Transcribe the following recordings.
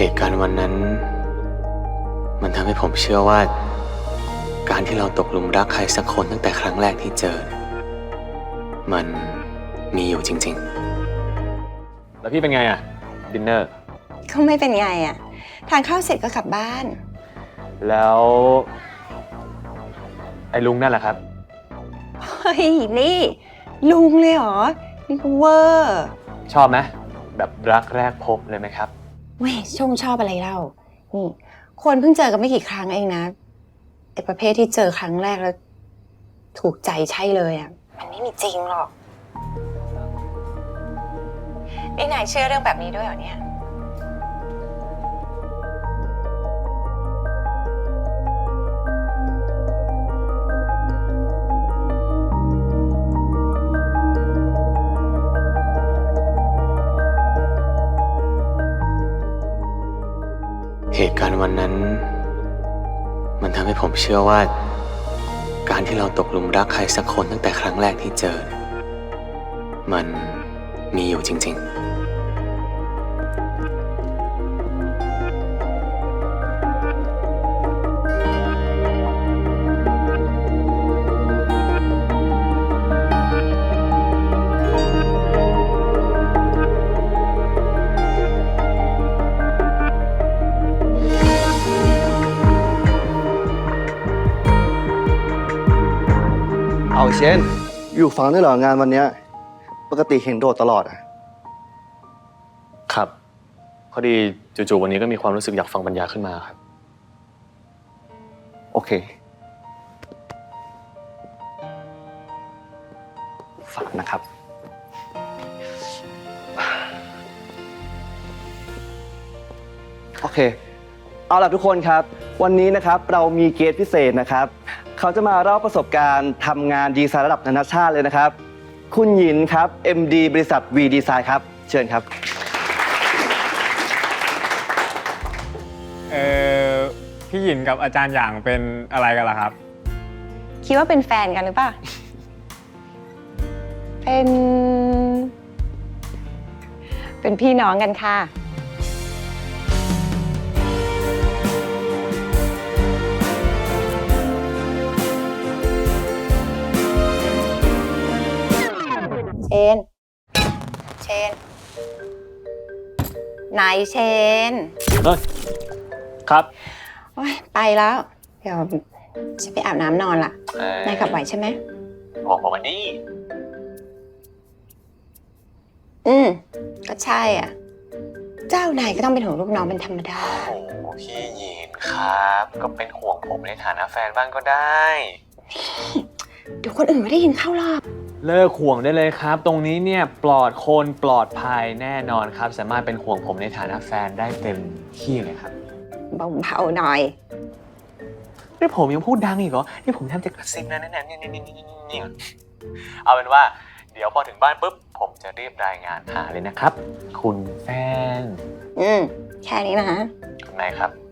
เหตุการณ์วันนั้น มันทำให้ผมเชื่อว่า การที่เราตกหลุมรักใครสักคนตั้งแต่ครั้งแรกที่เจอเนี่ยมันมีอยู่จริง ๆ แล้วพี่เป็นไงอะดินเนอร์ก็ไม่เป็นไงอะทานข้าวเสร็จก็กลับบ้าน แล้ว ไอ้ลุงนั่นแหละครับ เฮ้ย นี่ ลุงเลยเหรอนี่ก็เวอร์ ชอบไหมแบบรักแรกพบเลยไหมครับ เว้ยชงชอบอะไรเล่า นี่ คนเพิ่งเจอกันไม่กี่ครั้งเองนะไอ้ประเภทที่เจอครั้งแรกแล้ว ถูกใจใช่เลยอะมันไม่มีจริงหรอก นี่นายเชื่อเรื่องแบบนี้ด้วยเหรอเนี่ย เหตุการณ์วันนั้น มันทำให้ผมเชื่อว่า การที่เราตกหลุมรักใครสักคนตั้งแต่ครั้งแรกที่เจอ มันมีอยู่จริง เอาเชนอยู่ฟังได้เหรองานวันเนี้ยปกติเห็นโดดตลอดอะๆครับ พอดีจู่ๆวันนี้ก็มีความรู้สึกอยากฟังบรรยายขึ้นมาครับ โอเค ฝากนะครับ โอเค เอาล่ะทุกคนครับ วันนี้นะครับเรามีเกสพิเศษนะครับ เขาจะมาเล่าประสบการณ์ทำงานดีไซน์ระดับนานาชาติเลยนะครับ คุณหยินครับ MD บริษัท V Design ครับ เชิญครับ เออพี่หยินกับอาจารย์หยางเป็นอะไรกันล่ะครับ คิดว่าเป็นแฟนกันหรือเปล่า เป็น เป็นพี่น้องกันค่ะ เชนไหนเชนเฮ้ยครับ โอ๊ยไปแล้ว เดี๋ยวจะไปอาบน้ำนอนละนายกลับไหวใช่ไหมบอกผมวันนี้อืมก็ใช่อะ เจ้านายก็ต้องเป็นห่วงลูกน้องเป็นธรรมดา โอ้พี่หยินครับ ก็เป็นห่วงผมในฐานะแฟนบ้างก็ได้ เดี๋ยวคนอื่นไม่ได้ยินเข้าหรอก เลิกห่วงได้เลยครับ ตรงนี้เนี่ยปลอดคนปลอดภัยแน่นอนครับ สามารถเป็นห่วงผมในฐานะแฟนได้เต็มที่เลยครับเบาๆหน่อย นี่ผมยังพูดดังอีกเหรอ นี่ผมแทบจะกระซิบนะแน่ๆนี่นี่นี่นี่นี่เอาเป็นว่า เดี๋ยวพอถึงบ้านปุ๊บ ผมจะรีบรายงานหาเลยนะครับ คุณแฟน อืม แค่นี้นะคุณนายครับ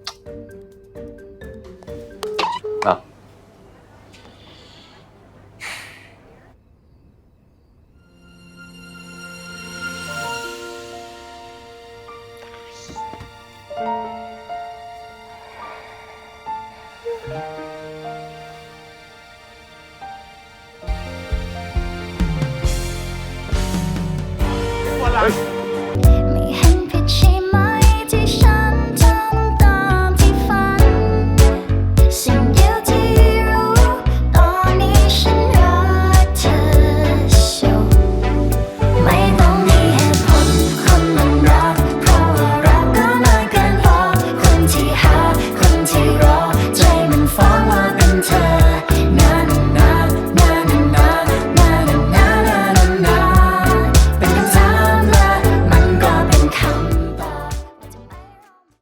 ปวดหลัง